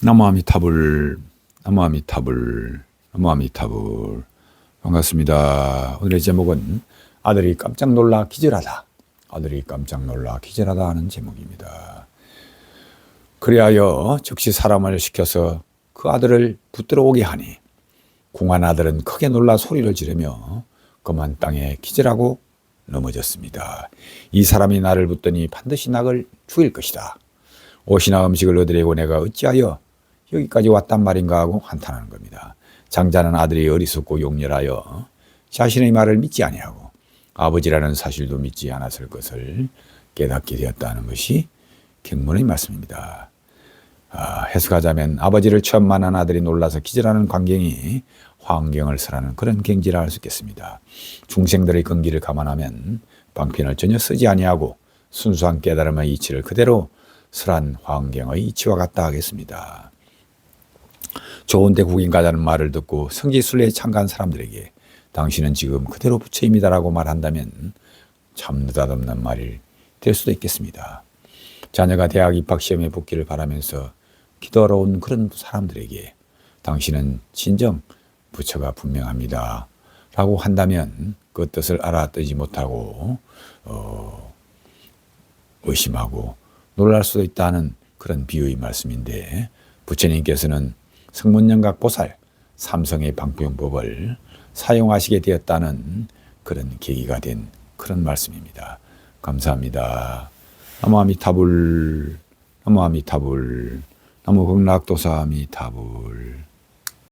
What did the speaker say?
나무아미타불 나무아미타불 나무아미타불 반갑습니다. 오늘의 제목은 아들이 깜짝 놀라 기절하다. 아들이 깜짝 놀라 기절하다 하는 제목입니다. 그리하여 즉시 사람을 시켜서 그 아들을 붙들어 오게 하니 궁한 아들은 크게 놀라 소리를 지르며 그만 땅에 기절하고 넘어졌습니다. 이 사람이 나를 붙더니 반드시 낙을 죽일 것이다. 옷이나 음식을 얻으려고 내가 어찌하여 여기까지 왔단 말인가 하고 한탄하는 겁니다. 장자는 아들이 어리석고 용렬하여 자신의 말을 믿지 아니하고 아버지라는 사실도 믿지 않았을 것을 깨닫게 되었다는 것이 경문의 말씀입니다. 아, 해석하자면 아버지를 처음 만난 아들이 놀라서 기절하는 광경이 환경을 설하는 그런 경지라 할 수 있겠습니다. 중생들의 근기를 감안하면 방편을 전혀 쓰지 아니하고 순수한 깨달음의 이치를 그대로 설한 환경의 이치와 같다 하겠습니다. 좋은데 국인 가자는 말을 듣고 성지순례에 참가한 사람들에게 당신은 지금 그대로 부처입니다라고 말한다면 참 느닷없는 말이 될 수도 있겠습니다. 자녀가 대학 입학 시험에 붙기를 바라면서 기도하러 온 그런 사람들에게 당신은 진정 부처가 분명합니다. 라고 한다면 그 뜻을 알아듣지 못하고 어, 의심하고 놀랄 수도 있다는 그런 비유의 말씀인데 부처님께서는 성문영각 보살 삼성의 방편법을 사용하시게 되었다는 그런 계기가 된 그런 말씀입니다. 감사합니다. 나무 아미타불 나무 아미타불 나무 극락도사 아미타불